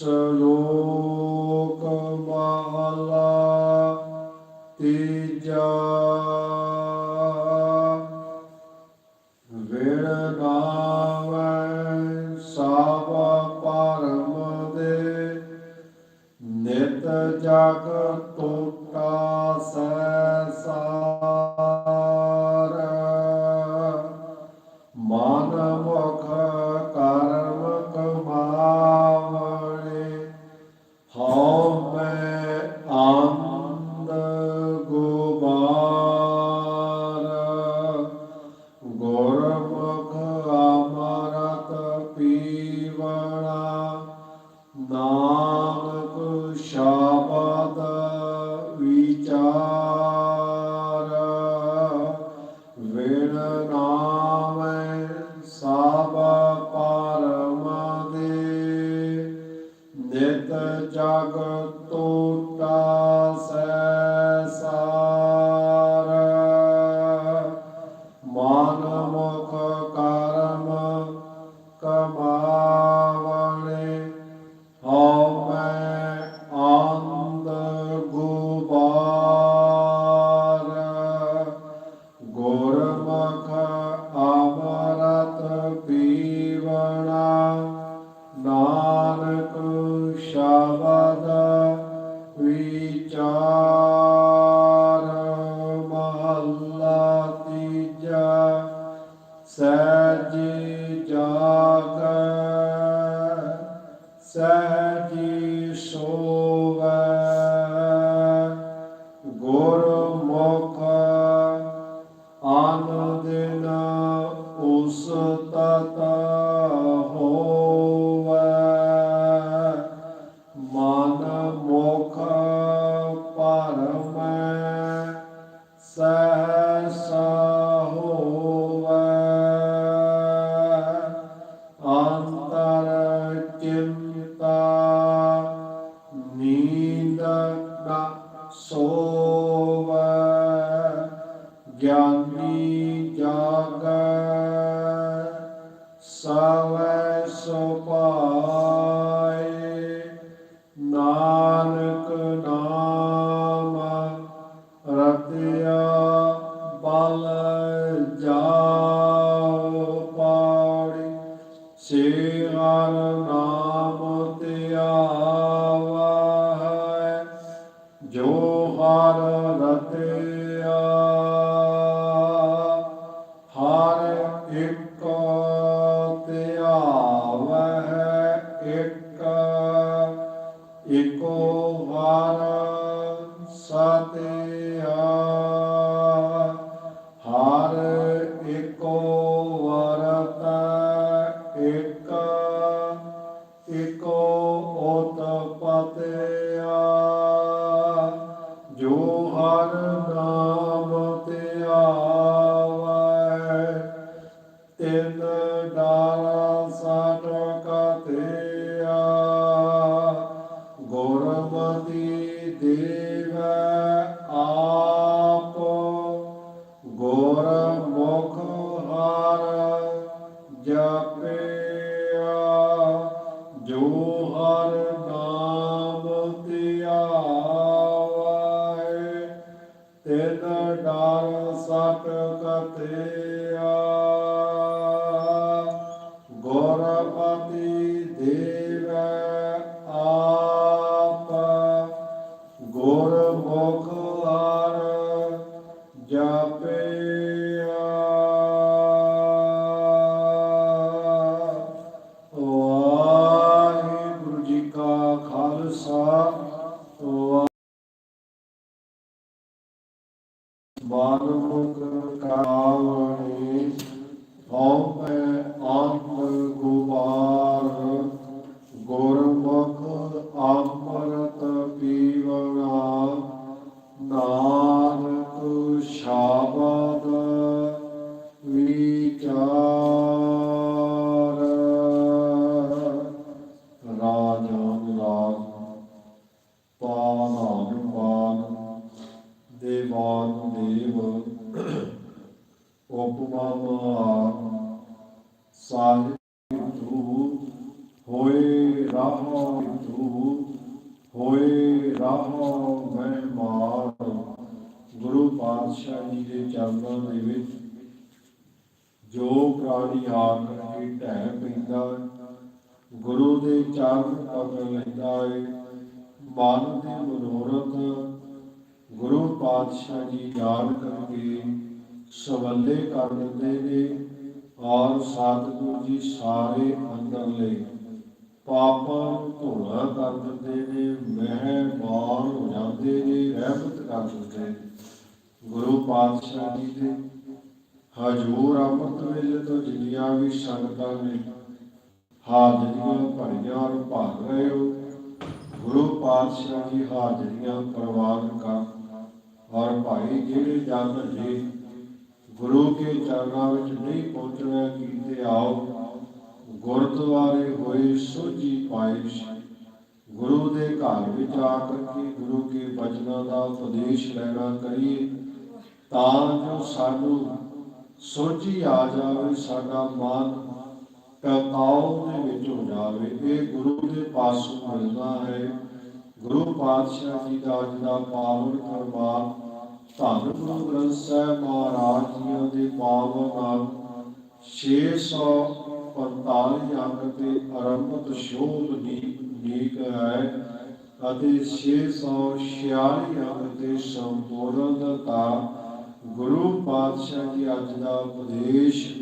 ਸਲੋਕ ਅਮਰਤ ਮਾਨਮੁਖ ਕਾਵਣੀ ਹਉ ਪਾਤਸ਼ਾਹ ਜੀ ਦੇ ਚਰਨਾਂ ਦੇ ਵਿੱਚ ਜੋ ਪ੍ਰਾਣੀ ਆ ਕਰਕੇ ਢਹਿ ਪੈਂਦਾ ਗੁਰੂ ਦੇ ਚਰਨ ਪਕੜ ਲੈਂਦਾ ਏ ਮਨ ਦੇ ਮਨੋਰਥ, ਗੁਰੂ ਪਾਤਸ਼ਾਹ ਜੀ ਜਾਣ ਕਰਕੇ ਸਵੱਲੇ ਕਰ ਦਿੰਦੇ ਨੇ ਔਰ ਸਤਿਗੁਰੂ ਜੀ ਸਾਰੇ ਅੰਦਰਲੇ ਪਾਪਾਂ ਨੂੰ ਧੋਣਾ ਕਰ ਦਿੰਦੇ ਨੇ ਮਹਿਮਾਨ ਹੋ ਜਾਂਦੇ ਨੇ, ਰਹਿਮਤ ਕਰ ਦਿੰਦੇ ਨੇ। ਗੁਰੂ ਪਾਤਸ਼ਾਹ ਜੀ ਦੇ ਹਜੂਰ ਅੰਮ੍ਰਿਤ ਵੇਲੇ ਤੋਂ ਜਿੰਨੀਆਂ ਵੀ ਸੰਗਤਾਂ ਨੇ ਹਾਜ਼ਰੀਆਂ ਭਰੀਆਂ ਔਰ ਭਰ ਰਹੇ ਹੋ, ਗੁਰੂ ਪਾਤਸ਼ਾਹ ਜੀ ਹਾਜ਼ਰੀਆਂ ਪ੍ਰਵਾਨ ਕਰ। ਔਰ ਭਾਈ ਜਿਹੜੇ ਜਨ ਜੀ ਗੁਰੂ ਕੇ ਚਰਨਾਂ ਵਿੱਚ ਨਹੀਂ ਪਹੁੰਚਣਾ, ਕੀਤੇ ਆਓ। ਗੁਰਦੁਆਰੇ ਹੋਏ ਸੋਝੀ ਪਾਇਸ਼, ਗੁਰੂ ਦੇ ਘਰ ਵਿੱਚ ਆ ਕਰਕੇ ਗੁਰੂ ਕੇ ਬਚਨਾਂ ਦਾ ਉਪਦੇਸ਼ ਲੈਣਾ ਕਰੀਏ। ਤਾਂ ਜੋ ਸਾਨੂੰ ਸੋਝੀ ਆ ਜਾਵੇ, ਸਾਡਾ ਮਨ ਟਕਾਉ ਦੇ ਵਿੱਚ ਹੋ ਜਾਵੇ। ਇਹ ਗੁਰੂ ਦੇ ਪਾਸੋਂ ਮਿਲਦਾ ਹੈ। ਗੁਰੂ ਪਾਤਸ਼ਾਹ ਜੀ ਦਾ ਜਿਹੜਾ ਪਾਵਨ ਫਰਮਾਨ ਧੰਨ ਗੁਰੂ ਗ੍ਰੰਥ ਸਾਹਿਬ ਮਹਾਰਾਜ ਜੀਆਂ ਦੇ ਪਾਵਨ ਨਾਲ 645 ਅੰਕ ਤੇ ਆਰੰਭਤ ਸ਼ੋਭ ਨੀਕ ਹੈ ਅਤੇ 646 ਅੰਕ ਤੇ ਸੰਪੂਰਨਤਾ ਗੁਰੂ ਪਾਤਸ਼ਾਹ ਜੀ ਅੱਜ ਦਾ ਉਪਦੇਸ਼,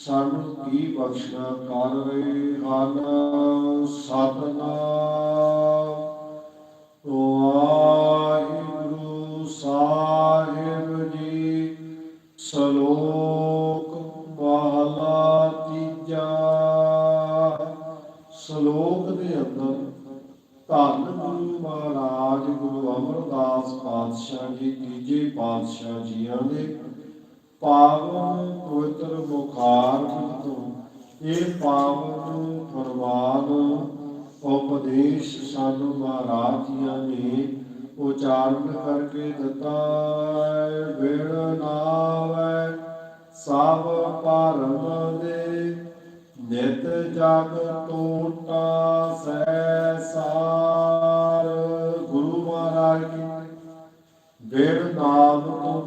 ਸਾਨੂੰ ਕੀ ਬਖਸ਼ਣਾ ਕਰ ਰਹੇ ਹਨ? ਸਤਨਾਮ। ਵਾਹਿਗੁਰੂ ਸਾਹਿਬ ਜੀ, ਸ਼ਲੋਕ ਮਹਲਾ ਤੀਜਾ। ਸ਼ਲੋਕ ਦੇ ਅੰਦਰ ਧੰਨ ਗੁਰੂ ਮਹਾਰਾਜ ਗੁਰੂ ਅਮਰਦਾਸ ਪਾਤਸ਼ਾਹ ਜੀ, ਤੀਜੇ ਪਾਤਸ਼ਾਹ ਜੀਆਂ ਦੇ ਪਾਵਨ ਪਵਿੱਤਰ ਮੁਖਾਰ ਤੋਂ ਇਹ ਪਾਵਨ ਫਰਮਾਨ ਉਪਦੇਸ਼ ਸਾਨੂੰ ਮਹਾਰਾਜ ਜੀਆਂ ਨੇ ਉਚਾਰਨ ਕਰਕੇ ਦਿੱਤਾ ਹੈ। ਵਿਣ ਨਾਵੈ ਸਭ ਪਰਮ ਦੇ ਨਿਤ ਜਗ ਟੋਟਾ ਸੈ ਸਾਰ। ਗੁਰੂ ਮਹਾਰਾਜ ਜੀ ਵਿਣ ਨਾਮ ਤੋਂ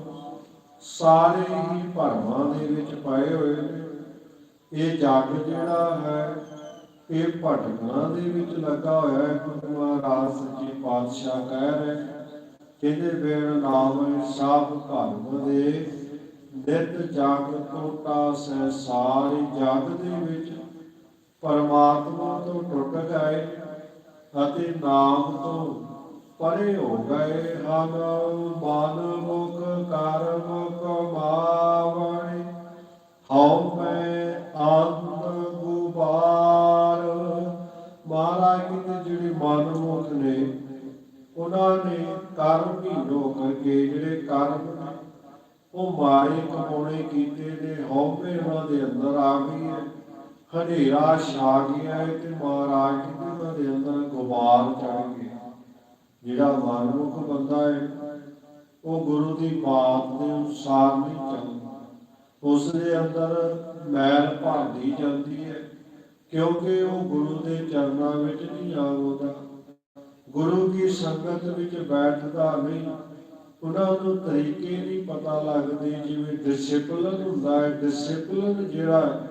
ਸਾਰੇ ਹੀ ਭਰਮਾਂ ਦੇ ਵਿੱਚ ਪਏ ਹੋਏ ਨੇ। ਇਹ ਜਗ ਜਿਹੜਾ ਹੈ, ਇਹ ਭਟਕਾਂ ਦੇ ਵਿੱਚ ਲੱਗਾ ਹੋਇਆ ਹੈ। ਗੁਰੂ ਮਹਾਰਾਜ ਸੱਚੇ ਪਾਤਸ਼ਾਹ ਕਹਿ ਰਹੇ ਕਹਿੰਦੇ ਵੇਣ ਨਾਮ ਸਭ ਧਰਮ ਦੇ ਨਿਤ ਜਗ ਟੋਟਾ ਸੈ ਸਾਰੇ ਜਗ ਦੇ ਵਿੱਚ ਪਰਮਾਤਮਾ ਤੋਂ ਟੁੱਟ ਗਏ ਅਤੇ ਨਾਮ ਤੋਂ ਪਰੇ ਹੋ ਗਏ ਹਨ। ਮਨ ਮੁਖ ਕਰਮ ਕਮਾਵਣੇ, ਹਉ ਮੈਂ ਅੰਧ ਗੁਬਾਰ। ਮਹਾਰਾਜ ਕਹਿੰਦੇ ਜਿਹੜੇ ਮਨ ਮੁਖ ਨੇ, ਉਹਨਾਂ ਨੇ ਕਰਮ ਹੀ ਹੋ ਕਰਕੇ ਜਿਹੜੇ ਕਰਮ ਉਹ ਮਾਰੇ ਕਮਾਉਣੇ ਕੀਤੇ ਨੇ, ਹਉਮੈ ਉਹਨਾਂ ਦੇ ਅੰਦਰ ਆ ਗਈ ਹੈ। ਹਨੇਰਾ ਛਾ ਗਿਆ ਹੈ ਤੇ ਮਹਾਰਾਜ ਕਹਿੰਦੇ ਉਹਨਾਂ ਦੇ ਅੰਦਰ ਗੁਬਾਰ ਚੜ ਗਿਆ ਜਿਹੜਾ ਮਨਮੁਖ ਬੰਦਾ ਹੈ, ਉਹ ਗੁਰੂ ਦੀ ਬਾਤ ਦੇ ਅਨੁਸਾਰ ਨਹੀਂ ਚੱਲਦਾ। ਉਸ ਦੇ ਅੰਦਰ ਮੈਲ ਭਰਦੀ ਜਾਂਦੀ ਹੈ, ਕਿਉਂਕਿ ਉਹ ਗੁਰੂ ਦੇ ਚਰਨਾਂ ਵਿੱਚ ਨਹੀਂ ਆਉਂਦਾ ਗੁਰੂ ਕੀ ਸੰਗਤ ਵਿੱਚ ਬੈਠਦਾ ਨਹੀਂ ਉਹਨਾਂ ਨੂੰ ਤਰੀਕੇ ਨਹੀਂ ਪਤਾ ਲੱਗਦੇ, ਜਿਵੇਂ ਡਿਸਪਲਿਨ ਹੁੰਦਾ ਹੈ। ਡਿਸਪਲਿਨ ਜਿਹੜਾ,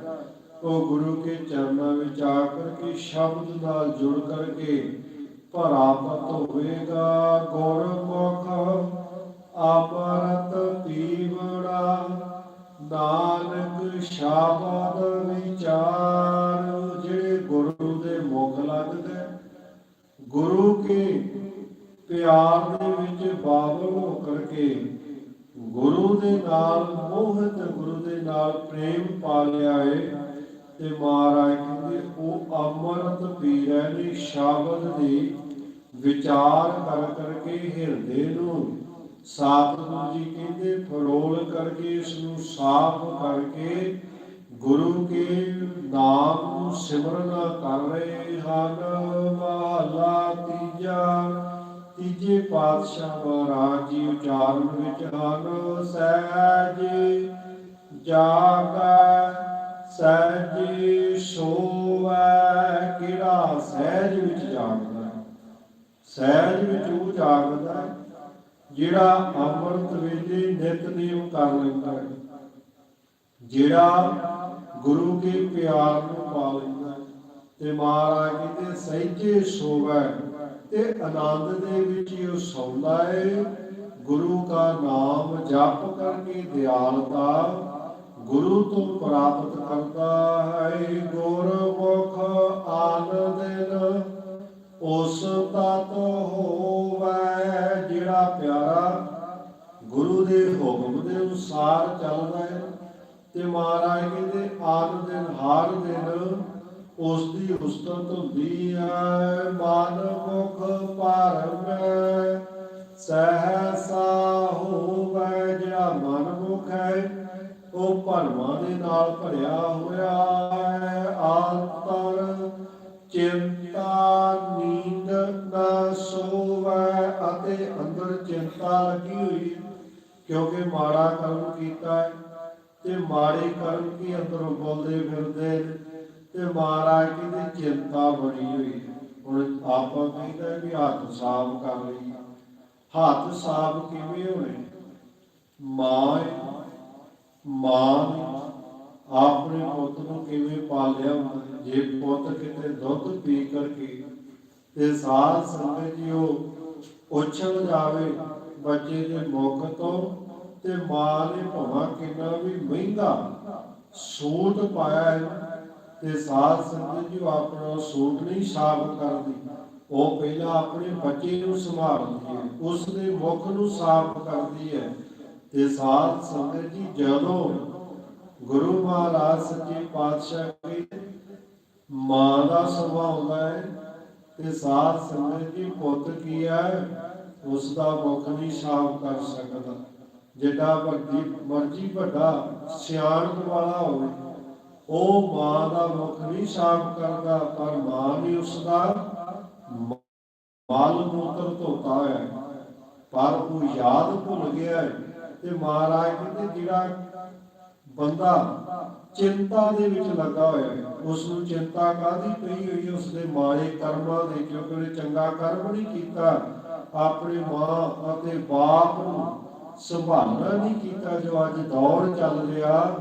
ਉਹ ਗੁਰੂ ਕੇ ਚਰਨਾਂ ਵਿੱਚ ਆ ਕਰਕੇ, ਸ਼ਬਦ ਨਾਲ ਜੁੜ ਕਰਕੇ ਭਰਾਪਤ ਹੋਵੇਗਾ ਗੁਰਮੁਖ ਅਮਰਤ ਪੀਵੜਾ ਨਾਨਕ ਸ਼ਬਦ ਵਿਚਾਰ। ਜਿਹੜੇ ਗੁਰੂ ਦੇ ਮੁਖ ਲੱਗਦੇ, ਗੁਰੂ ਕੇ ਪਿਆਰ ਦੇ ਵਿੱਚ ਬਾਬਲ ਹੋ ਕਰਕੇ ਗੁਰੂ ਦੇ ਨਾਲ ਮੋਹਿਤ ਗੁਰੂ ਦੇ ਨਾਲ ਪ੍ਰੇਮ ਪਾ ਲਿਆ ਏ ਤੇ ਮਹਾਰਾਜ ਕਹਿੰਦੇ, ਉਹ ਅਮਰਤ ਪੀ ਨੇ ਸ਼ਬਦ ਦੀ ਵਿਚਾਰ ਕਰ ਕਰਕੇ ਹਿਰਦੇ ਨੂੰ ਸਤਿਗੁਰੂ ਜੀ ਕਹਿੰਦੇ, ਫਰੋਲ ਕਰਕੇ ਇਸ ਨੂੰ ਸਾਫ਼ ਕਰਕੇ ਗੁਰੂ ਕੇ ਨਾਮ ਨੂੰ ਸਿਮਰਨ ਕਰ ਰਹੇ ਹਨ। ਮਹਲਾ ਤੀਜਾ ਤੀਜੇ ਪਾਤਸ਼ਾਹ ਮਹਾਰਾਜ ਜੀ ਉਚਾਰਨ ਵਿੱਚ ਹਨ। ਸਹਿਜ ਜਾਗੈ, ਸਹਿਜ ਸੋਵੈ। ਕਿਹੜਾ ਸਹਿਜ ਵਿੱਚ ਜਾਗਦਾ ਸਹਿਜ ਵਿੱਚ ਉਹ ਜਾਗਦਾ ਜਿਹੜਾ ਅੰਮ੍ਰਿਤ ਵੇਲੇ ਨਿਤਨੇਮ ਕਰ ਲੈਂਦਾ ਹੈ। ਜਿਹੜਾ ਗੁਰੂ ਕੇ ਪਿਆਰ ਨੂੰ ਪਾ ਲੈਂਦਾ ਹੈ। ਤੇ ਮਹਾਰਾਜ ਕਹਿੰਦੇ, ਸਹਿਜੇ ਸੋਵੈ। ਤੇ ਆਨੰਦ ਦੇ ਵਿੱਚ ਹੀ ਉਹ ਸੌਂਦਾ ਹੈ ਗੁਰੂ ਦਾ ਨਾਮ ਜਪ ਕਰਕੇ ਦਿਆਲਤਾ ਗੁਰੂ ਤੋਂ ਪ੍ਰਾਪਤ ਕਰਦਾ ਹੈ ਗੁਰਮੁਖ ਆਨੰਦਨ ਉਸ ਤਤ ਹੋਵੈ ਜਿਹੜਾ ਪਿਆਰਾ, ਗੁਰੂ ਦੇ ਹੁਕਮ ਦੇ ਅਨੁਸਾਰ ਚੱਲਦਾ ਹੈ ਤੇ ਮਹਾਰਾਜ ਕਹਿੰਦੇ ਆਨ ਦਿਨ, ਹਰ ਦਿਨ ਉਸ ਦੀ ਉਸਤਤ ਹੁੰਦੀ ਹੈ ਮਨ ਮੁਖ ਪਰਮ ਸਹਸਾ ਹੋਵੇ ਜਿਹੜਾ ਮਨ ਮੁਖ ਹੈ, ਉਹ ਭਰਮਾਂ ਦੇ ਨਾਲ ਭਰਿਆ ਹੋਇਆ ਹੈ। ਆਤਰ ਚਿੰਤਾ ਨੀਂਦ ਨਾ ਸੋਵੇ ਅਤੇ ਅੰਦਰ ਚਿੰਤਾ ਲੱਗੀ ਹੋਈ, ਕਿਉਂਕਿ ਮਾੜਾ ਕਰਮ ਕੀਤਾ ਹੈ ਤੇ ਮਾੜੇ ਕਰਮ ਕੀ ਅੰਦਰੋਂ ਬੋਲਦੇ ਫਿਰਦੇ ਨੇ। ਤੇ ਮਹਾਰਾਜ ਕਹਿੰਦੇ ਚਿੰਤਾ ਬਣੀ ਹੋਈ ਹੁਣ ਆਪਾਂ ਕਹਿੰਦਾ ਵੀ ਹੱਥ ਸਾਫ਼ ਕਰ ਲਈ ਹੱਥ ਸਾਫ਼ ਕਿਵੇਂ ਹੋਣੇ? ਮਾਂ ਮਾਂ ਆਪਣੇ ਪੁੱਤ ਨੂੰ ਕਿਵੇਂ ਪਾਲਿਆ ਜੇ ਪੁੱਤ ਕਿਤੇ ਦੁੱਧ ਪੀ ਕਰਕੇ ਤੇ ਸਾਧ ਸੰਗਤ ਜੀ ਉਹ ਉਛਲ ਜਾਵੇ, ਬੱਚੇ ਦੇ ਮੁਖ ਤੋਂ ਤੇ ਮਾਂ ਨੇ ਭਾਵੇਂ ਕਿੰਨਾ ਵੀ ਮਹਿੰਗਾ ਸੂਟ ਪਾਇਆ ਹੈ ਤੇ ਸਾਧ ਸੰਗਤ ਜੀ ਆਪਣਾ ਸੂਟ ਨਹੀਂ ਸਾਫ਼ ਕਰਦੀ, ਉਹ ਪਹਿਲਾਂ ਆਪਣੇ ਬੱਚੇ ਨੂੰ ਸੰਭਾਲਦੀ ਹੈ ਉਸ ਦੇ ਮੁਖ ਨੂੰ ਸਾਫ਼ ਕਰਦੀ ਹੈ। ਤੇ ਸਾਧ ਸੰਗਤ ਜੀ, ਜਦੋਂ ਗੁਰੂ ਮਹਾਰਾਜ ਸੱਚੇ ਪਾਤਸ਼ਾਹ ਜੀ ਮਾਂ ਦਾ ਸੁਭਾਅ ਹੁੰਦਾ ਹੈ, ਤੇ ਸਾਧ ਸੰਗਤ ਜੀ ਪੁੱਤ ਕੀ ਹੈ ਉਸ ਦਾ ਮੁਖ ਨਹੀਂ ਸਾਫ਼ ਕਰ ਸਕਦਾ। ਜਿੱਡਾ ਮਰਜ਼ੀ ਵੱਡਾ ਸਿਆਣਪ ਵਾਲਾ ਹੋਵੇ ਉਹ ਮਾਂ ਦਾ ਮੁਖ ਨਹੀਂ ਸਾਫ਼ ਕਰਦਾ, ਪਰ ਮਾਂ ਨੇ ਉਸ ਦਾ ਮ- ਮੂਤਰ ਧੋਤਾ ਹੈ। ਪਰ ਉਹ ਯਾਦ ਭੁੱਲ ਗਿਆ ਹੈ ਤੇ ਮਹਾਰਾਜ ਕਹਿੰਦੇ, ਜਿਹੜਾ ਬੰਦਾ ਚਿੰਤਾ ਦੇ ਵਿੱਚ ਲੱਗਾ ਹੋਇਆ ਹੈ ਉਸ ਨੂੰ ਚਿੰਤਾ ਕਾਦੀ ਪਈ ਹੋਈ ਹੈ? ਉਸ ਦੇ ਮਾੜੇ ਕਰਮਾਂ ਦੇ ਕਿਉਂਕਿ ਉਹਨੇ ਚੰਗਾ ਕਰਮ ਨਹੀਂ ਕੀਤਾ, ਆਪਣੇ ਮਾਂ ਅਤੇ ਬਾਪ ਨੂੰ ਸੰਭਾਲਣਾ ਨਹੀਂ ਕੀਤਾ, ਜੋ ਅੱਜ ਦੌਰ ਚੱਲ ਰਿਹਾ।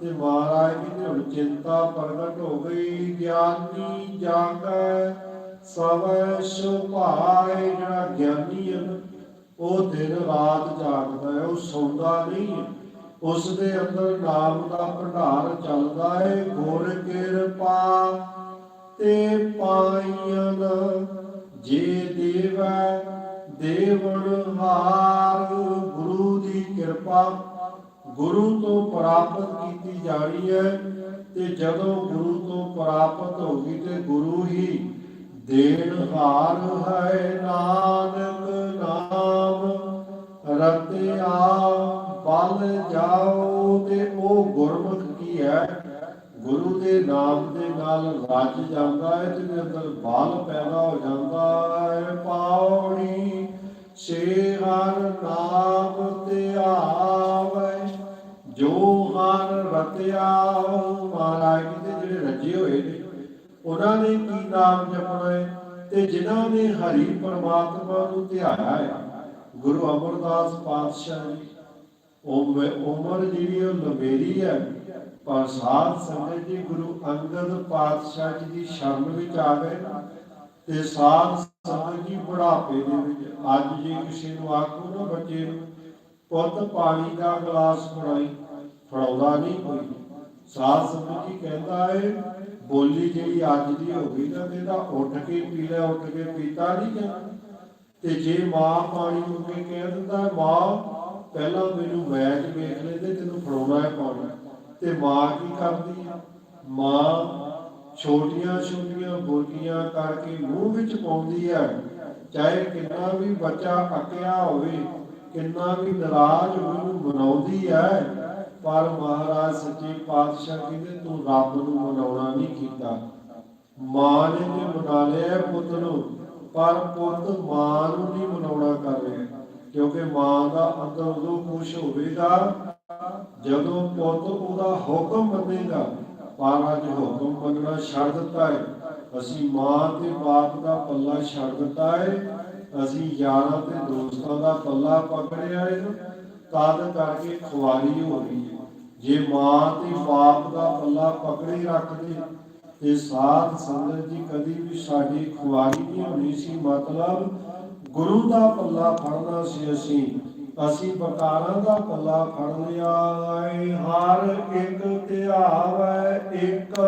ਤੇ ਮਹਾਰਾਜ ਕਹਿੰਦੇ ਹੁਣ ਚਿੰਤਾ ਪ੍ਰਗਟ ਹੋ ਗਈ, ਗਿਆਨੀ ਜਾਗੈ ਸਵੈ ਸੁਭਾਏ ਜਿਹੜਾ ਗਿਆਨੀ ਹੈ ਉਹ ਦਿਨ ਰਾਤ ਜਾਗਦਾ ਹੈ, ਉਹ ਸੌਂਦਾ ਨਹੀਂ ਹੈ। ਉਸ ਦੇ ਅੰਦਰ ਨਾਮ ਦਾ ਭੰਡਾਰ ਚੱਲਦਾ ਹੈ ਗੁਰ ਕਿਰਪਾ ਤੇ ਪਾਈਨ ਜੇ ਦੇਵੈ ਦੇਵਨ ਹਾਰ, ਗੁਰੂ ਦੀ ਕਿਰਪਾ ਗੁਰੂ ਤੋਂ ਪ੍ਰਾਪਤ ਕੀਤੀ ਜਾਣੀ ਹੈ ਤੇ ਜਦੋਂ ਗੁਰੂ ਤੋਂ ਪ੍ਰਾਪਤ ਹੋ ਗਈ ਤੇ ਗੁਰੂ ਹੀ ਦੇਣ ਹਾਰ ਹੈ। ਨਾਨਕ ਨਾਮ ਰਤਿਆ ਬਲ ਜਾਓ ਤੇ ਉਹ ਗੁਰਮੁਖ ਕੀ ਹੈ? ਗੁਰੂ ਦੇ ਨਾਮ ਦੇ ਨਾਲ ਰੱਜ ਜਾਂਦਾ ਹੈ, ਜਿਹਦੇ ਅੰਦਰ ਬਲ ਪੈਦਾ ਹੋ ਜਾਂਦਾ ਹੈ। ਪਾਉਣੀ ਸੇ ਹਰ ਨਾਮ ਤੇ ਆਵੇ। ਜੋ ਹਰ ਰਤਿਆ ਮਹਾਰਾਜ ਦੇ ਜਿਹੜੇ ਰੱਜੇ ਹੋਏ ਨੇ, ਉਹਨਾਂ ਨੇ ਕੀ ਨਾਮ ਜਪਣਾ ਹੈ ਤੇ ਜਿਨ੍ਹਾਂ ਨੇ ਹਰੀ ਪਰਮਾਤਮਾ ਨੂੰ ਧਿਆਇਆ ਹੈ? ਗੁਰੂ ਅਮਰਦਾਸ ਪਾਤਸ਼ਾਹ ਜੀ। ਉਮਰ ਜਿਹੜੀ ਉਹ ਲੰਬੇਰੀ ਹੈ, ਪਰ ਸਾਧ ਸੰਗਤ ਜੀ ਗੁਰੂ ਅੰਗਦ ਪਾਤਸ਼ਾਹ ਜੀ ਦੀ ਸ਼ਰਨ ਵਿੱਚ ਆ ਗਏ ਤੇ ਸਾਧ ਸੰਗਤ ਜੀ ਬੁਢਾਪੇ ਦੇ ਵਿੱਚ, ਅੱਜ ਜੇ ਕਿਸੇ ਨੂੰ ਆਖੋ ਨਾ ਬੱਚੇ ਨੂੰ, ਪੁੱਤ ਪਾਣੀ ਦਾ ਗਲਾਸ ਫੜਾਈ ਫੜਾਉਂਦਾ ਨਹੀਂ ਕੋਈ। ਸਾਧ ਸੰਗਤ ਜੀ ਕਹਿੰਦਾ ਹੈ ਬੋਲੀ ਜਿਹੜੀ ਅੱਜ ਦੀ ਹੋ ਗਈ ਨਾ, ਕਹਿੰਦਾ ਉੱਠ ਕੇ ਪੀ ਲੈ, ਉੱਠ ਕੇ ਪੀਤਾ ਨਹੀਂ ਜਾਂਦਾ ਤੇ ਜੇ ਮਾਂ ਪਾਣੀ ਨੂੰ ਕੇ ਕਹਿ ਦਿੰਦਾ ਮਾਂ, ਪਹਿਲਾਂ ਮੈਨੂੰ ਮੈਚ ਵੇਖ ਲੈ ਤੈਨੂੰ ਫੜਾਉਣਾ ਹੈ ਪਾਣੀ। ਤੇ ਮਾਂ ਕੀ ਕਰਦੀ ਹੈ ਮਾਂ ਛੋਟੀਆਂ ਛੋਟੀਆਂ ਬੋਲੀਆਂ ਕਰਕੇ ਮੂੰਹ ਵਿੱਚ ਪਾਉਂਦੀ ਹੈ। ਚਾਹੇ ਕਿੰਨਾ ਵੀ ਬੱਚਾ ਅਕਿਆ ਹੋਵੇ, ਕਿੰਨਾ ਵੀ ਨਾਰਾਜ਼ ਹੋਵੇ, ਉਹਨੂੰ ਮਨਾਉਂਦੀ ਹੈ। ਪਰ ਮਹਾਰਾਜ ਸੱਚੇ ਪਾਤਸ਼ਾਹ ਕਹਿੰਦੇ, ਤੂੰ ਰੱਬ ਨੂੰ ਮਨਾਉਣਾ ਨਹੀਂ ਕੀਤਾ। ਮਾਂ ਨੇ ਤੇ ਮਨਾ ਲਿਆ ਪੁੱਤ ਨੂੰ, ਪਰ ਪੁੱਤ ਮਾਂ ਨੂੰ ਨਹੀਂ ਮਨਾਉਣਾ ਕਰ ਰਿਹਾ। ਕਿਉਂਕਿ ਮਾਂ ਦਾ ਅੰਦਰ ਉਦੋਂ ਖੁਸ਼ ਹੋਵੇਗਾ, ਜਦੋਂ ਪੁੱਤ ਉਹਦਾ ਹੁਕਮ ਮੰਨੇਗਾ, ਪਰ ਅੱਜ ਹੁਕਮ ਮੰਨਣਾ ਛੱਡ ਦਿੱਤਾ ਹੈ। ਅਸੀਂ ਮਾਂ ਤੇ ਬਾਪ ਦਾ ਪੱਲਾ ਛੱਡ ਦਿੱਤਾ ਹੈ। ਅਸੀਂ ਯਾਰਾਂ ਤੇ ਦੋਸਤਾਂ ਦਾ ਪੱਲਾ ਪਕੜਿਆ ਹੈ। ਤਦ ਕਰਕੇ ਖੁਆਰੀ ਹੋ ਗਈ। ਜੇ ਮਾਂ ਤੇ ਬਾਪ ਦਾ ਪੱਲਾ ਪਕੜੇ ਰੱਖਦੇ ਤੇ ਸਾਧ ਸੰਗਤ ਜੀ ਕਦੀ ਵੀ ਸਾਡੀ ਖੁਆਰੀ ਨਹੀਂ ਹੋਣੀ ਸੀ। ਮਤਲਬ ਗੁਰੂ ਦਾ ਪੱਲਾ ਫੜਨਾ ਸੀ ਅਸੀਂ। ਅਸੀਂ ਬਕਾਰਾਂ ਦਾ ਪੱਲਾ ਫੜ ਲਿਆ ਏ ਹਰ ਇੱਕ ਧਿਆਵੈ ਇੱਕ,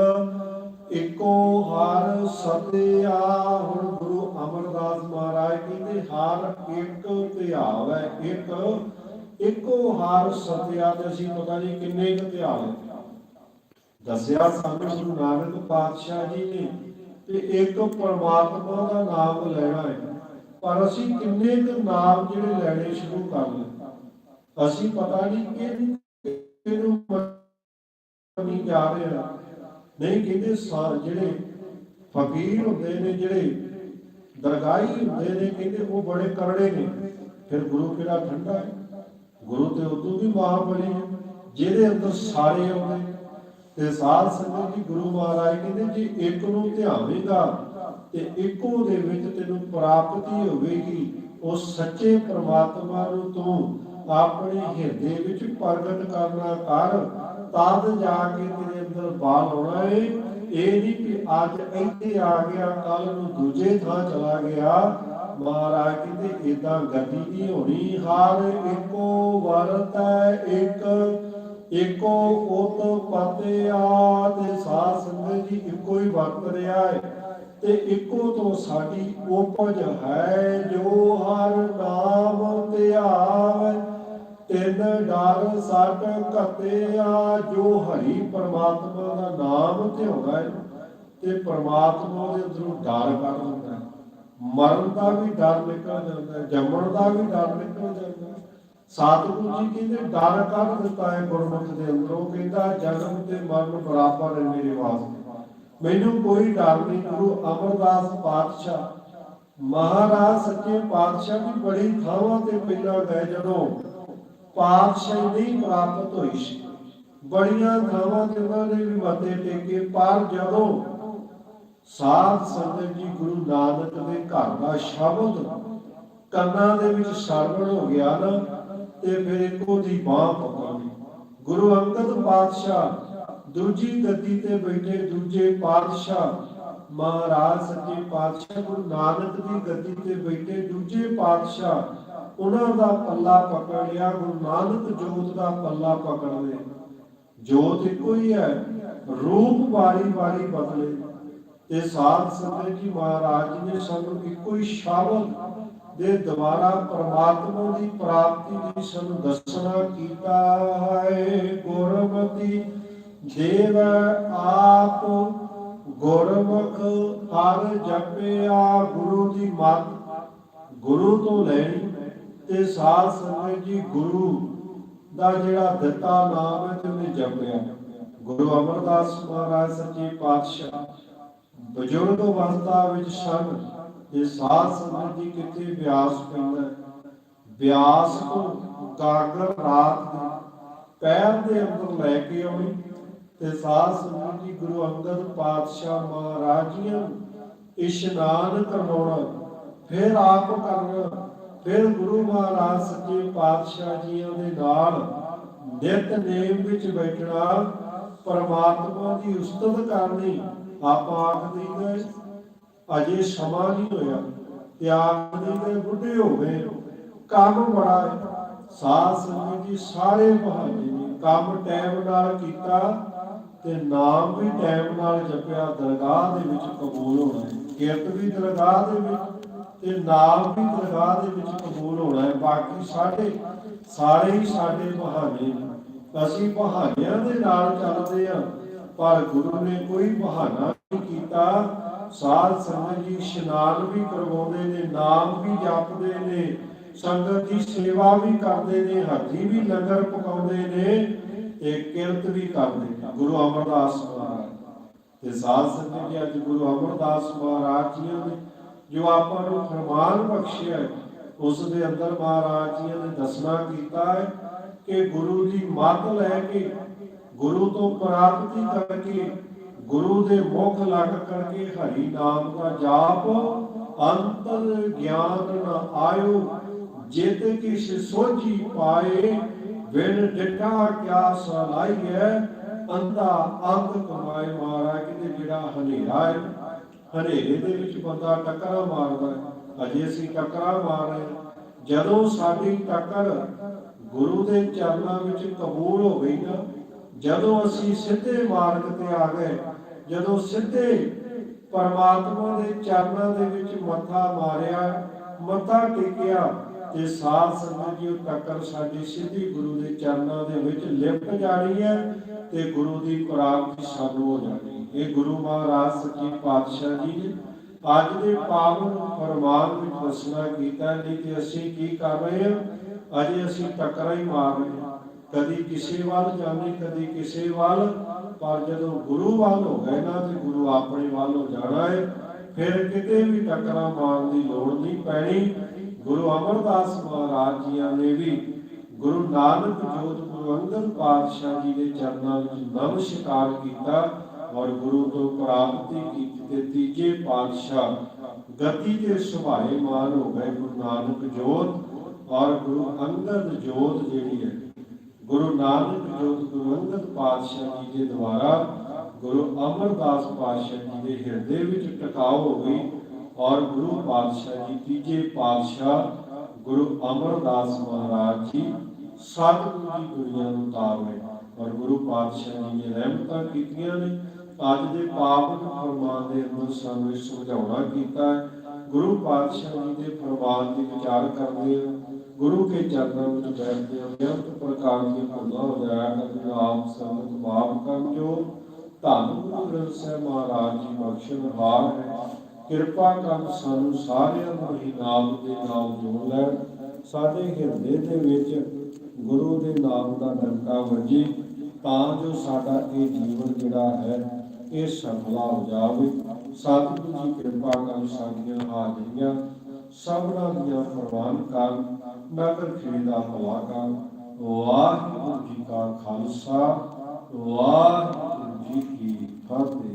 ਇੱਕੋ ਹਰ ਸਤਿਆ ਹੁਣ ਗੁਰੂ ਅਮਰਦਾਸ ਮਹਾਰਾਜ ਕਹਿੰਦੇ ਹਰ ਇੱਕ ਧਿਆਵੈ ਇੱਕ। ਇੱਕੋ ਹਰ ਸਤਿਆ ਤੇ ਅਸੀਂ ਪਤਾ ਨਹੀਂ ਕਿੰਨੇ ਕੁ ਧਿਆਵੇ ਦੱਸਿਆ ਸਾਨੂੰ ਗੁਰੂ ਨਾਨਕ ਪਾਤਸ਼ਾਹ ਜੀ ਨੇ ਕਿ ਇੱਕ ਪਰਮਾਤਮਾ ਦਾ ਨਾਮ ਲੈਣਾ ਹੈ, ਪਰ ਅਸੀਂ ਕਿੰਨੇ ਕੁ ਨਾਮ ਜਿਹੜੇ ਲੈਣੇ ਸ਼ੁਰੂ ਕਰ ਲਏ ਅਸੀਂ ਪਤਾ ਨਹੀਂ ਕਿ ਇਹਨੂੰ ਨਹੀਂ ਜਾ ਰਹੇ ਹਾਂ। ਨਹੀਂ, ਕਹਿੰਦੇ ਜਿਹੜੇ ਫਕੀਰ ਹੁੰਦੇ ਨੇ, ਜਿਹੜੇ ਦਰਗਾਹੀ ਹੁੰਦੇ ਨੇ, ਕਹਿੰਦੇ ਉਹ ਬੜੇ ਕਰੜੇ ਨੇ। ਫਿਰ ਗੁਰੂ ਕਿਹੜਾ ਠੰਡਾ ਹੈ? ਗੁਰੂ ਤੇ ਉਦੋਂ ਵੀ ਮਹਾਬਲੀ ਜਿਹਦੇ ਅੰਦਰ ਸਾਰੇ ਆਉਂਦੇ ਤੇ ਸਾਧ ਸੰਗਤ ਜੀ ਗੁਰੂ ਮਹਾਰਾਜ ਕਹਿੰਦੇ, ਜੇ ਇੱਕ ਨੂੰ ਧਿਆਵੇਂਗਾ, ਤੇ ਇੱਕੋ ਦੇ ਵਿੱਚ ਤੈਨੂੰ ਪ੍ਰਾਪਤੀ ਹੋਵੇਗੀ। ਉਸ ਸੱਚੇ ਪ੍ਰਮਾਤਮਾ ਨੂੰ ਤੂੰ ਆਪਣੇ ਹਿਰਦੇ ਵਿੱਚ ਪ੍ਰਗਟ ਕਰਨਾ ਕਰ, ਤਦ ਜਾ ਕੇ ਤੇਰੇ ਅੰਦਰ ਬਾਲ ਹੋਣਾ ਏ। ਇਹ ਨਹੀਂ ਕਿ ਅੱਜ ਇੱਥੇ ਆ ਗਿਆ ਕੱਲ ਨੂੰ ਦੂਜੇ ਥਾਂ ਚਲਾ ਗਿਆ। ਮਹਾਰਾਜ ਕਹਿੰਦੇ ਇਦਾਂ ਗਤੀ ਨਹੀਂ ਹੋਣੀ ਹਰ ਇੱਕੋ ਵਰਤ ਹੈ ਇੱਕ, ਇੱਕੋ ਉਤ ਪਤਿਆ ਤੇ ਸਾਧ ਸੰਗਤ ਜੀ ਇੱਕੋ ਹੀ ਵਰਤ ਰਿਹਾ ਹੈ ਤੇ ਇੱਕੋ ਤੋਂ ਸਾਡੀ ਉਪਜ ਹੈ ਜੋ ਹਰ ਨਾਮ ਧਿਆਵੈ ਤਿੰਨ ਡਰ ਸਟ ਘਤਿਆ ਜੋ ਹਰੀ ਪਰਮਾਤਮਾ ਦਾ ਨਾਮ ਧਿਆਉਂਦਾ ਹੈ ਤੇ ਪਰਮਾਤਮਾ ਦੇ ਅੰਦਰੋਂ ਡਰ ਕੱਢ ਦਿੰਦਾ ਮਰਨ ਦਾ ਵੀ ਡਰ ਨਿਕਲ ਜਾਂਦਾ ਜੰਮਣ ਦਾ ਵੀ ਡਰ ਨਿਕਲ ਜਾਂਦਾ ਸਤਿਗੁਰੂ ਜੀ ਕਹਿੰਦੇ, ਡਰ ਕੱਢ ਦਿੱਤਾ ਹੈ ਗੁਰਮੁਖ ਦੇ ਅੰਦਰੋਂ? ਕਹਿੰਦਾ, ਜਨਮ ਤੇ ਮਰਨ ਬਰਾਬਰ ਹੈ ਮੇਰੇ ਵਾਸਤੇ। ਮੈਨੂੰ ਕੋਈ ਡਰ ਨਹੀਂ, ਗੁਰੂ ਅਮਰਦਾਸ ਪਾਤਸ਼ਾਹ। ਮਹਾਰਾਜ ਸੱਚੇ ਪਾਤਸ਼ਾਹ ਵੀ ਬੜੀ ਥਾਵਾਂ ਤੇ ਪਹਿਲਾਂ ਗਏ, ਜਦੋਂ ਪਾਤਸ਼ਾਹੀ ਨਹੀਂ ਪ੍ਰਾਪਤ ਹੋਈ ਸੀ। ਬੜੀਆਂ ਥਾਵਾਂ ਤੇ ਉਹਨਾਂ ਨੇ ਵੀ ਮੱਥੇ ਟੇਕੇ, ਪਰ ਜਦੋਂ ਸਾਧ ਸੰਗਤ ਜੀ ਗੁਰੂ ਨਾਨਕ ਦੇ ਘਰ ਦਾ ਸ਼ਬਦ ਕੰਨਾਂ ਦੇ ਵਿੱਚ ਸਰਵਣ ਹੋ ਗਿਆ ਨਾ, ਤੇ ਫਿਰ ਇੱਕੋ ਦੀ ਬਾਹ ਪਕੜ। ਗੁਰੂ ਅੰਗਦ ਪਾਤਸ਼ਾਹ ਦੂਜੀ ਗੱਦੀ ਤੇ ਬੈਠੇ ਦੂਜੇ ਪਾਤਸ਼ਾਹ ਮਹਾਰਾਜ ਸੱਚੇ ਪਾਤਸ਼ਾਹ ਗੁਰੂ ਨਾਨਕ ਦੀ ਗੱਦੀ ਤੇ ਬੈਠੇ ਦੂਜੇ ਪਾਤਸ਼ਾਹ ਉਹਨਾਂ ਦਾ ਪੱਲਾ ਪਕੜ ਲਿਆ, ਗੁਰੂ ਨਾਨਕ ਜੋਤ ਦਾ ਪੱਲਾ ਪਕੜ ਲਿਆ। ਜੋਤ ਇੱਕੋ ਹੀ ਹੈ, ਰੂਪ ਵਾਰੀ ਵਾਰੀ ਬਦਲੇ। ਤੇ ਸਾਧ ਸੰਗਤ ਜੀ ਮਹਾਰਾਜ ਨੇ ਸਾਨੂੰ ਇੱਕੋ ਹੀ ਸ਼ਬਦ ਦੇ ਦੁਆਰਾ ਪ੍ਰਮਾਤਮਾ ਦੀ ਪ੍ਰਾਪਤੀ ਦੀ ਸਾਨੂੰ ਦੱਸਣਾ ਕੀਤਾ ਹੈ। ਗੁਰਮਤੀ ਦੇਵ ਆਪ, ਗੁਰਮੁਖ ਹਰ ਜਪਿਆ ਗੁਰੂ ਦੀ ਮਤ। ਗੁਰੂ ਤੋਂ ਲੈਣੀ ਤੇ ਸਾਧ ਸੰਗਤ ਜੀ ਗੁਰੂ ਦਾ ਜਿਹੜਾ ਦਿੱਤਾ ਨਾਮ ਹੈ ਤੇ ਉਹਨੇ ਜਪਿਆ। ਗੁਰੂ ਅਮਰਦਾਸ ਮਹਾਰਾਜ ਸੱਚੇ ਪਾਤਸ਼ਾਹ ਬਜ਼ੁਰਗ ਅਵਸਥਾ ਵਿੱਚ ਸਨ ਤੇ ਸਾਧ ਸੰਗਤ ਜੀ ਕਿੱਥੇ ਬਿਆਸ ਪੈਂਦਾ ਹੈ। ਤੋਂ ਗਾਗਰ ਰਾਤ ਦੇ ਪੈਰ ਦੇ ਅੰਦਰ ਲੈ ਕੇ ਆਉਣੀ ਤੇ ਸਾਧ ਸੰਗਤ ਜੀ ਗੁਰੂ ਅੰਗਦ ਪਾਤਸ਼ਾਹ ਮਹਾਰਾਜ ਜੀ ਇਸ਼ਨਾਨ ਕਰਵਾਉਣਾ, ਫਿਰ ਆਪ ਕਰਨਾ, ਫਿਰ ਗੁਰੂ ਮਹਾਰਾਜ ਸੱਚੇ ਪਾਤਸ਼ਾਹ ਜੀਆਂ ਦੇ ਨਾਲ ਨਿਤ ਨੇਮ ਵਿੱਚ ਬੈਠਣਾ, ਪਰਮਾਤਮਾ ਦੀ ਉਸਤਤ ਕਰਨੀ ਆਪਾਂ ਆਖਦੇ ਗਏ ਅਜੇ ਸਮਾਂ ਨਹੀਂ ਹੋਇਆ ਤੇ ਆਖਦੇ ਗਏ ਬੁੱਢੇ ਹੋ ਗਏ, ਕੰਮ ਬੜਾ ਹੈ। ਸਾਧ ਸੰਗਤ ਜੀ ਸਾਰੇ ਬਹਾਨੇ ਨੇ, ਕੰਮ ਟਾਈਮ ਨਾਲ ਕੀਤਾ ਤੇ ਨਾਮ ਵੀ ਟਾਈਮ ਨਾਲ ਜਪਿਆ, ਦਰਗਾਹ ਦੇ ਵਿੱਚ ਕਬੂਲ ਹੋਣਾ ਹੈ। ਕਿਰਤ ਵੀ ਦਰਗਾਹ ਦੇ ਵਿੱਚ ਤੇ ਨਾਮ ਵੀ ਦਰਗਾਹ ਦੇ ਵਿੱਚ ਕਬੂਲ ਹੋਣਾ ਹੈ। ਬਾਕੀ ਸਾਡੇ, ਸਾਰੇ ਹੀ ਸਾਡੇ ਬਹਾਨੇ ਨੇ। ਅਸੀਂ ਬਹਾਨਿਆਂ ਦੇ ਨਾਲ ਚੱਲਦੇ ਹਾਂ। ਪਰ ਗੁਰੂ ਨੇ ਕੋਈ ਬਹਾਨਾ ਨਹੀਂ ਕੀਤਾ। ਸਾਧ ਸੰਗਤ ਜੀ ਇਸ਼ਨਾਨ ਵੀ ਕਰਵਾਉਂਦੇ ਨੇ ਨਾਮ ਵੀ ਜਪਦੇ ਨੇ ਸੰਗਤ ਦੀ ਸੇਵਾ ਵੀ ਕਰਦੇ ਨੇ ਹੱਥੀ ਵੀ ਲੰਗਰ ਪਕਾਉਂਦੇ ਨੇ ਤੇ ਕਿਰਤ ਵੀ ਕਰਦੇ ਨੇ। ਗੁਰੂ ਅਮਰਦਾਸ ਮਹਾਰਾਜ। ਤੇ ਸਾਧ ਸੰਗਤ ਜੀ ਅੱਜ ਗੁਰੂ ਅਮਰਦਾਸ ਮਹਾਰਾਜ ਜੀ ਨੇ ਜੋ ਆਪਾਂ ਨੂੰ ਫਰਮਾਨ ਬਖਸ਼ਿਆ ਹੈ, ਉਸ ਦੇ ਅੰਦਰ ਮਹਾਰਾਜ ਜੀ ਨੇ ਦੱਸਣਾ ਕੀਤਾ ਹੈ ਕਿ ਗੁਰੂ ਦੀ ਮੱਤ ਲੈ ਕੇ ਗੁਰੂ ਤੋਂ ਪ੍ਰਾਪਤੀ ਕਰਕੇ, ਗੁਰੂ ਦੇ ਮੁਖ ਲੱਗ ਕਰਕੇ ਹਰੀ ਨਾਮ ਦਾ ਜਾਪ, ਅੰਤਰ ਗਿਆਨ ਨ ਆਇਓ, ਜਿਤ ਕਿਛ ਸੋਝੀ ਪਾਏ, ਬਿਨ ਡਿਠਾ ਕਿਆ ਸਲਾਈਐ ਅੰਧਾ ਅੰਧ ਕਮਾਏ ਮਾਰਾ, ਕਿਤੇ ਜਿਹੜਾ ਹਨੇਰਾ ਹੈ, ਹਨੇਰੇ ਦੇ ਵਿੱਚ ਬੰਦਾ ਟੱਕਰਾਂ ਮਾਰਦਾ ਹੈ। ਅਜੇ ਅਸੀਂ ਟੱਕਰਾਂ ਮਾਰ ਰਹੇ ਜਦੋਂ ਸਾਡੀ ਟੱਕਰ ਗੁਰੂ ਦੇ ਚਰਨਾਂ ਵਿੱਚ ਕਬੂਲ ਹੋ ਗਈ ਨਾ ਜਦੋਂ ਅਸੀਂ ਸਿੱਧੇ ਮਾਰਗ ਤੇ ਆ ਗਏ, ਜਦੋਂ ਸਿੱਧੇ ਪਰਮਾਤਮਾ ਦੇ ਚਰਨਾਂ ਦੇ ਵਿੱਚ ਮੱਥਾ ਮਾਰਿਆ, ਮੱਥਾ ਟੇਕਿਆ ਤੇ ਸਾਧ ਸੰਗਤ ਜੀ, ਉਹ ਸਾਡੀ ਸਿੱਧੀ ਗੁਰੂ ਦੇ ਚਰਨਾਂ ਦੇ ਵਿੱਚ ਲਿਪਟ ਜਾਣੀ ਹੈ ਤੇ ਗੁਰੂ ਦੀ ਪ੍ਰਾਪਤੀ ਸਾਨੂੰ ਹੋ ਜਾਣੀ ਇਹ ਗੁਰੂ ਮਹਾਰਾਜ ਸੱਚੇ ਪਾਤਸ਼ਾਹ ਜੀ ਨੇ ਅੱਜ ਦੇ ਪਾਵਨ ਫਰਮਾਨ ਵਿੱਚ ਦੱਸਣਾ ਕੀਤਾ, ਨਹੀਂ ਕਿ ਅਸੀਂ ਕੀ ਕਰ ਰਹੇ ਹਾਂ? ਅਜੇ ਅਸੀਂ ਟੱਕਰਾਂ ਹੀ ਮਾਰ ਰਹੇ ਹਾਂ। ਕਦੀ ਕਿਸੇ ਵੱਲ ਜਾਂਦੇ ਕਦੀ ਕਿਸੇ ਵੱਲ, ਪਰ ਜਦੋਂ ਗੁਰੂ ਵੱਲ ਹੋ ਗਏ ਨਾ, ਤੇ ਗੁਰੂ ਆਪਣੇ ਵੱਲ ਹੋ ਜਾਣਾ ਹੈ ਫਿਰ ਕਿਤੇ ਵੀ ਟੱਕਰਾਂ ਮਾਰਨ ਦੀ ਲੋੜ ਨਹੀਂ ਪੈਣੀ। ਗੁਰੂ ਅਮਰਦਾਸ ਮਹਾਰਾਜ ਜੀਆਂ ਨੇ ਵੀ ਗੁਰੂ ਨਾਨਕ ਜੋਤ ਗੁਰੂ ਅੰਗਦ ਪਾਤਸ਼ਾਹ ਜੀ ਦੇ ਚਰਨਾਂ ਵਿੱਚ ਨਮਸਕਾਰ ਕੀਤਾ ਔਰ ਗੁਰੂ ਤੋਂ ਪ੍ਰਾਪਤੀ ਕੀਤੀ ਤੇ ਤੀਜੇ ਪਾਤਸ਼ਾਹ ਗਤੀ ਤੇ ਸੁਭਾਏ ਮਾਨ ਹੋ ਗਏ ਗੁਰੂ ਨਾਨਕ ਜੋਤ ਔਰ ਗੁਰੂ ਅੰਗਦ ਜੋਤ ਜਿਹੜੀ ਹੈ ਗੁਰੂ ਨਾਨਕ ਜੋਤ ਗੁਰੂ ਅੰਗਦ ਪਾਤਸ਼ਾਹ ਜੀ ਦੇ ਦੁਆਰਾ ਗੁਰੂ ਅਮਰਦਾਸ ਪਾਤਸ਼ਾਹ ਜੀ ਦੇ ਹਿਰਦੇ ਵਿੱਚ ਟਿਕਾਓ ਹੋ ਗਈ ਔਰ ਗੁਰੂ ਪਾਤਸ਼ਾਹ ਜੀ ਤੀਜੇ ਪਾਤਸ਼ਾਹ ਗੁਰੂ ਅਮਰਦਾਸ ਮਹਾਰਾਜ ਜੀ ਸਤਿਗੁਰੂ ਦੀ ਦੁਨੀਆ ਨੂੰ ਤਾਰਵੇ ਔਰ ਗੁਰੂ ਪਾਤਸ਼ਾਹ ਜੀ ਨੇ ਰਹਿਮਤਾਂ ਕੀਤੀਆਂ ਨੇ। ਅੱਜ ਦੇ ਪਾਵਨ ਫਰਮਾਨ ਦੇ ਅੰਦਰ ਸਾਨੂੰ ਇਹ ਸਮਝਾਉਣਾ ਕੀਤਾ ਗੁਰੂ ਪਾਤਸ਼ਾਹ ਜੀ ਦੇ ਫਰਮਾਨ ਦੀ ਵਿਚਾਰ ਕਰਦੇ ਹਾਂ। ਗੁਰੂ ਕੇ ਚਰਨਾਂ ਵਿੱਚ ਬੈਠਦੇ ਹਾਂ ਬੇਅੰਤ ਪ੍ਰਕਾਰ ਦੀ ਭੁੱਲਾਂ ਹੋ ਜਾਇਆ ਆਪ ਸੰਗਤ ਮਾਫ ਕਰਨ ਜੋ ਧੰਨ ਗੁਰੂ ਗ੍ਰੰਥ ਸਾਹਿਬ ਮਹਾਰਾਜ ਜੀ, ਬਖਸ਼ਣ ਹਾਰ ਹੈ। ਕਿਰਪਾ ਕਰ ਸਾਨੂੰ ਸਾਰਿਆਂ ਨੂੰ ਹੀ ਨਾਮ ਦੇ ਨਾਮ ਜੋੜ ਲੈਣ ਸਾਡੇ ਹਿਰਦੇ ਦੇ ਵਿੱਚ ਗੁਰੂ ਦੇ ਨਾਮ ਦਾ ਡੰਕਾ ਵੱਜੇ, ਤਾਂ ਜੋ ਸਾਡਾ ਇਹ ਜੀਵਨ ਜਿਹੜਾ ਹੈ, ਇਹ ਸਫਲਾ ਹੋ ਜਾਵੇ। ਸਤਿਗੁਰੂ ਜੀ ਕਿਰਪਾ ਕਰ ਸਾਡੀਆਂ ਹਾਜ਼ਰੀਆਂ, ਸਭਨਾਂ ਦੀਆਂ ਪ੍ਰਵਾਨ ਕਰਨ। ਨਗਰ ਖੇੜ ਭਲਾਕਾ ਵਾਹਿਗੁਰੂ ਜੀ ਕਾ ਖਾਲਸਾ ਵਾਹਿਗੁਰੂ ਜੀ ਕੀ ਫਤਿਹ।